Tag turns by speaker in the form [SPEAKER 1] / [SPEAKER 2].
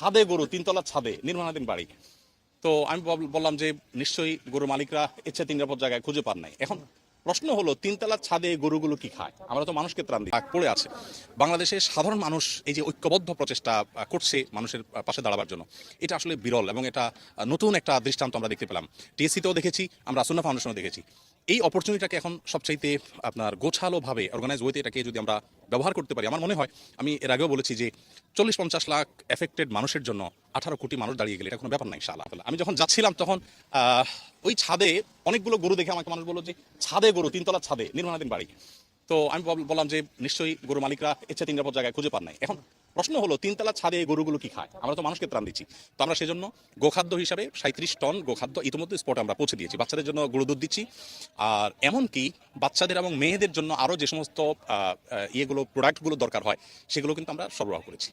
[SPEAKER 1] ছাদে গরু তিনতলা ছাদে, নির্মাণাধীন বাড়ি। তো আমি বললাম যে নিশ্চয়ই গরু মালিকরা ইচ্ছে তিন নিরাপদ জায়গায় খুঁজে পান নাই। এখন প্রশ্ন হলো তিনতলা ছাদে গরুগুলো কি খায়? আমরা তো মানুষকে ত্রাণ দিই। পড়ে আছে। বাংলাদেশে সাধারণ মানুষ এই যে ঐক্যবদ্ধ প্রচেষ্টা করছে মানুষের পাশে দাঁড়াবার জন্য, এটা আসলে বিরল এবং এটা নতুন একটা দৃষ্টান্ত আমরা দেখতে পেলাম। টিএসসিতেও দেখেছি, আমরা আসুন্না ফাউন্ডেশনও দেখেছি। এই অপরচুনিটিটাকে এখন সবচাইতে আপনার গোছালোভাবে অর্গানাইজ ওয়েতে এটাকে যদি আমরা ব্যবহার করতে পারি, আমার মনে হয় আমি এর আগেও বলেছি যে চল্লিশ পঞ্চাশ লাখ এফেক্টেড মানুষের জন্য আঠারো কোটি মানুষ দাঁড়িয়ে গেলে এটা কোনো ব্যাপার নাই শালা আমি যখন যাচ্ছিলাম তখন ওই ছাদে অনেকগুলো গরু দেখে আমাকে মানুষ বলল যে, ছাদে গরু তিনতলা ছাদে, নির্মাণাধীন বাড়ি। তো আমি বললাম যে, নিশ্চয়ই গরু মালিকরা ইচ্ছে তিন নিরাপদ জায়গায় খুঁজে পান নাই। এখন প্রশ্ন হলো, তিনতলা ছাদে এই গরুগুলো কি খায়? আমরা তো মানুষকে ত্রাণ দিচ্ছি। তো আমরা সেজন্য গোখাদ্য হিসাবে সাঁত্রিশ টন গোখাদ্য ইতিমধ্যে স্পট আমরা পৌঁছে দিয়েছি। বাচ্চাদের জন্য গরু দুধ দিচ্ছি। আর এমনকি বাচ্চাদের এবং মেয়েদের জন্য আরও যে সমস্ত ইয়েগুলো প্রোডাক্টগুলো দরকার হয়, সেগুলো কিন্তু আমরা সরবরাহ করেছি।